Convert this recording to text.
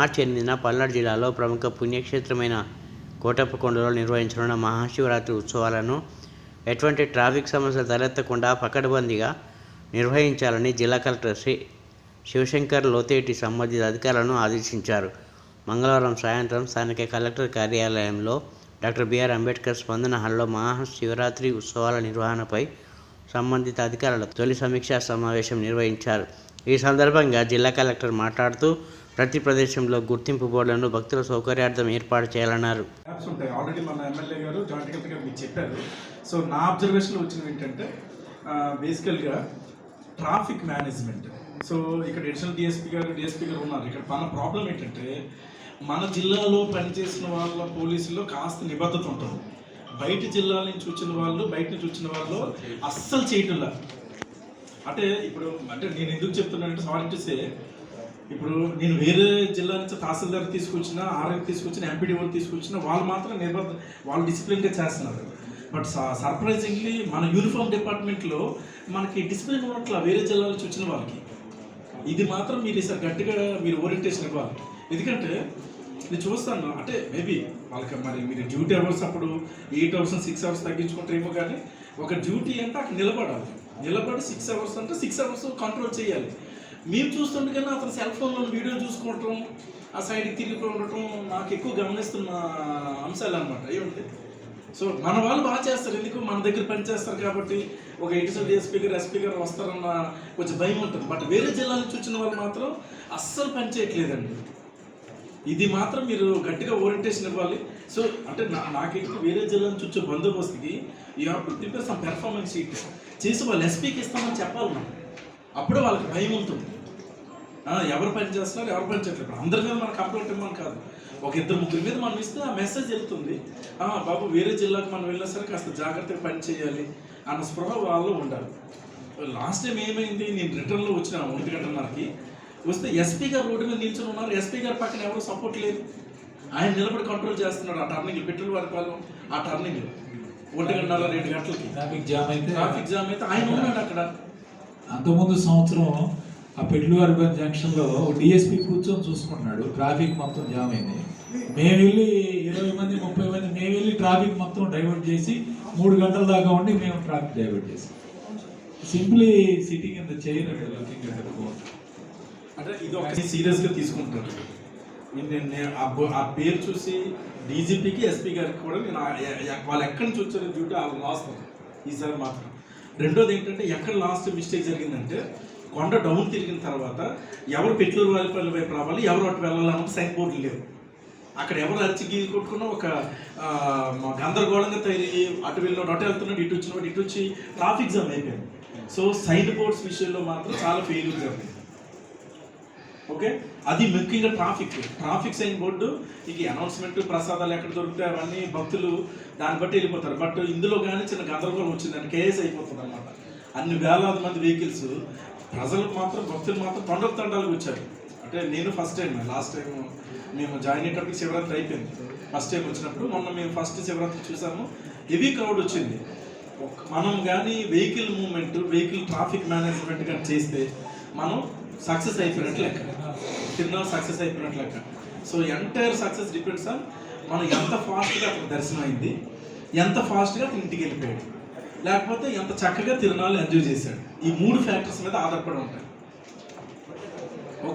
మార్చి చెందిన పల్నాడు జిల్లాలో ప్రముఖ పుణ్యక్షేత్రమైన కోటప్పకొండలో నిర్వహించనున్న మహాశివరాత్రి ఉత్సవాలను ఎటువంటి ట్రాఫిక్ సమస్యలు తలెత్తకుండా పకడ్బందీగా నిర్వహించాలని జిల్లా కలెక్టర్ శ్రీ శివశంకర్ లోతేటి సంబంధిత అధికారులను ఆదేశించారు. మంగళవారం సాయంత్రం స్థానిక కలెక్టర్ కార్యాలయంలో డాక్టర్ బిఆర్ అంబేద్కర్ స్పందన హాల్లో మహాశివరాత్రి ఉత్సవాల నిర్వహణపై సంబంధిత అధికారుల తొలి సమీక్షా సమావేశం నిర్వహించారు. ఈ సందర్భంగా జిల్లా కలెక్టర్ మాట్లాడుతూ ప్రతి ప్రదేశంలో గుర్తింపు బోర్డులను భక్తుల సౌకర్యార్థం ఏర్పాటు చేయాలన్నారు. యాప్స్ ఉంటాయి. ఆల్రెడీ మన ఎమ్మెల్యే గారు జాయింట్ కలెక్టర్ గారు మీకు చెప్పారు. సో నా అబ్జర్వేషన్లో వచ్చినవి ఏంటంటే బేసికల్గా ట్రాఫిక్ మేనేజ్మెంట్ సో ఇక్కడ అడిషనల్ డిఎస్పీ గారు డిఎస్పీ గారు ఉన్నారు. ఇక్కడ మన ప్రాబ్లం ఏంటంటే మన జిల్లాలో పనిచేసిన వాళ్ళ పోలీసుల్లో కాస్త నిబద్ధత ఉంటుంది. బయట జిల్లాల నుంచి వచ్చిన వాళ్ళు బయట నుంచి వచ్చిన వాళ్ళు అస్సలు చేయటంలా అంటే ఇప్పుడు అంటే నేను ఎందుకు చెప్తున్నానంటే సారీ టు సే ఇప్పుడు నేను వేరే జిల్లా నుంచి తహసీల్దార్ తీసుకొచ్చిన ఆర్ఐ తీసుకొచ్చిన ఎంపీడీఓ తీసుకొచ్చిన వాళ్ళు మాత్రం నిర్బంధ వాళ్ళు డిసిప్లిన్గా చేస్తున్నారు. బట్ సర్ప్రైజింగ్లీ మన యూనిఫామ్ డిపార్ట్మెంట్లో మనకి డిసిప్లిన్ ఉన్నట్ల వేరే జిల్లాల నుంచి వచ్చిన వాళ్ళకి ఇది మాత్రం మీరు ఈసారి గట్టిగా మీరు ఓరియంటేషన్ ఇవ్వాలి. ఎందుకంటే నేను చూస్తాను అంటే మేబీ వాళ్ళకి మరి మీరు డ్యూటీ అవర్స్ అప్పుడు ఎయిట్ అవర్స్ సిక్స్ అవర్స్ తగ్గించుకుంటారేమో కానీ ఒక డ్యూటీ అంటే అక్కడ నిలబడాలి. నిలబడి సిక్స్ అవర్స్ అంటే సిక్స్ అవర్స్ కంట్రోల్ చేయాలి. మేము చూస్తుండగానే అతను సెల్ ఫోన్లో వీడియో చూసుకోవటం ఆ సైడ్కి తిరిగి ఉండటం నాకు ఎక్కువ గమనిస్తున్న అంశాలు అనమాట ఏమంటే సో మన వాళ్ళు బాగా చేస్తారు. ఎందుకు? మన దగ్గర పనిచేస్తారు కాబట్టి. ఒక ఎడిషనల్ డిఎస్పీ గారు ఎస్పీ గారు వస్తారన్న కొంచెం భయం ఉంటుంది. బట్ వేరే జిల్లా నుంచి వచ్చిన వాళ్ళు మాత్రం అస్సలు పనిచేయట్లేదండి ఇది మాత్రం మీరు గట్టిగా ఓరియంటేషన్ ఇవ్వాలి. సో అంటే నా నాకెందుకు వేరే జిల్లా నుంచి వచ్చే బందోబస్తుకి ఈ have to prepare some performance sheet చేసి వాళ్ళు ఎస్పీకి ఇస్తామని చెప్పాలి మనం. అప్పుడే వాళ్ళకి భయం ఉంటుంది. ఎవరు పని చేస్తున్నారు ఎవరు పని చేయట్లేదు. ఇప్పుడు అందరి మీద మనం కంప్లైంట్ ఇవ్వమని కాదు. ఒక ఇద్దరు ముగ్గురి మీద మనం ఇస్తే ఆ మెసేజ్ వెళ్తుంది. బాబు వేరే జిల్లాకు మనం వెళ్ళినా సరే కాస్త జాగ్రత్తగా పని చేయాలి అన్న స్పృహ వాళ్ళు ఉండాలి. లాస్ట్ టైం ఏమైంది? నేను రిటర్న్లో వచ్చిన ఒంటి గంటన్నరకి వస్తే ఎస్పీ గారు రోడ్డు మీద నిల్చొని ఉన్నారు. ఎస్పీ గారి పక్కన ఎవరు సపోర్ట్ లేదు. ఆయన నిలబడి కంట్రోల్ చేస్తున్నాడు. ఆ టర్నింగ్ పెట్రోల్ వరకు పాలెం ఆ టర్నింగ్ రెండు గంటలకి. ట్రాఫిక్ జామ్ అయితే ట్రాఫిక్ జామ్ అయితే ఆయన ఉన్నాడు అక్కడ. అంతకుముందు సంవత్సరం ఆ పెడ్లు అర్బన్ జంక్షన్లో డిఎస్పీ కూర్చొని చూసుకున్నాడు ట్రాఫిక్ మొత్తం జామ్ అయింది. మేము వెళ్ళి ఇరవై మంది ముప్పై మంది మేము వెళ్ళి ట్రాఫిక్ మొత్తం డైవర్ట్ చేసి మూడు గంటల దాకా ఉండి మేము ట్రాఫిక్ డైవర్ట్ చేసాం. సింప్లీ సిటీ కింద చేయరు అంటే ఇది ఒక సీరియస్గా తీసుకుంటారు. నేను నేను ఆ ఆ పేరు చూసి డీజీపీకి ఎస్పీ గారికి కూడా నేను వాళ్ళు ఎక్కడి నుంచి వచ్చారో డ్యూటీ వాళ్ళు లాస్ట్ ఈసారి మాత్రం. రెండోది ఏంటంటే ఎక్కడ లాస్ట్ మిస్టేక్ జరిగిందంటే కొండ డౌన్ తిరిగిన తర్వాత ఎవరు పెట్లూరు వారిపల్లి వైపు రావాలి ఎవరు అటు వెళ్ళాలన్నప్పుడు సైన్ బోర్డులు లేవు. అక్కడ ఎవరు అరిచి గీలు కొట్టుకున్నా ఒక గందరగోళంగా తయారయ్యి అటు వెళ్ళినోడు అటు వెళ్తున్నాడు ఇటు వచ్చినప్పుడు ఇటు వచ్చి ట్రాఫిక్ జామ్ అయిపోయింది. సో సైన్ బోర్డ్స్ విషయంలో మాత్రం చాలా ఫెయిల్యూర్ జరిగింది. ఓకే? అది ముఖ్యంగా ట్రాఫిక్. ట్రాఫిక్ సైన్ బోర్డు ఇది అనౌన్స్మెంట్ ప్రసాదాలు ఎక్కడ దొరుకుతాయి అవన్నీ భక్తులు దాన్ని బట్టి వెళ్ళిపోతారు. బట్ ఇందులో కానీ చిన్న గందరగోళం వచ్చిందంటే కేఎస్ అయిపోతుంది అనమాట అన్ని వేలాది మంది వెహికల్స్ ప్రజలకు మాత్రం భక్తులు మాత్రం పండుగ తండాలకు వచ్చారు. అంటే నేను ఫస్ట్ టైం లాస్ట్ టైం మేము జాయిన్ అయ్యేటప్పుడు శివరాత్రి అయిపోయింది. ఫస్ట్ టైం వచ్చినప్పుడు మొన్న మేము ఫస్ట్ శివరాత్రి చూసాము. హెవీ క్రౌడ్ వచ్చింది. మనం కానీ vehicle movement vehicle traffic management కానీ చేస్తే మనం సక్సెస్ అయిపోయినట్లు లెక్క. తిరునాళ్ళు సక్సెస్ అయిపోయినట్టు లెక్క. So entire success depends on మనం ఎంత ఫాస్ట్గా అతను దర్శనం అయింది ఎంత ఫాస్ట్గా అతను ఇంటికి వెళ్ళిపోయాడు లేకపోతే ఎంత చక్కగా తిరునాళ్ళు ఎంజాయ్ చేశాడు. ఈ మూడు ఫ్యాక్టర్స్ మీద ఆధారపడి ఉంటాయి.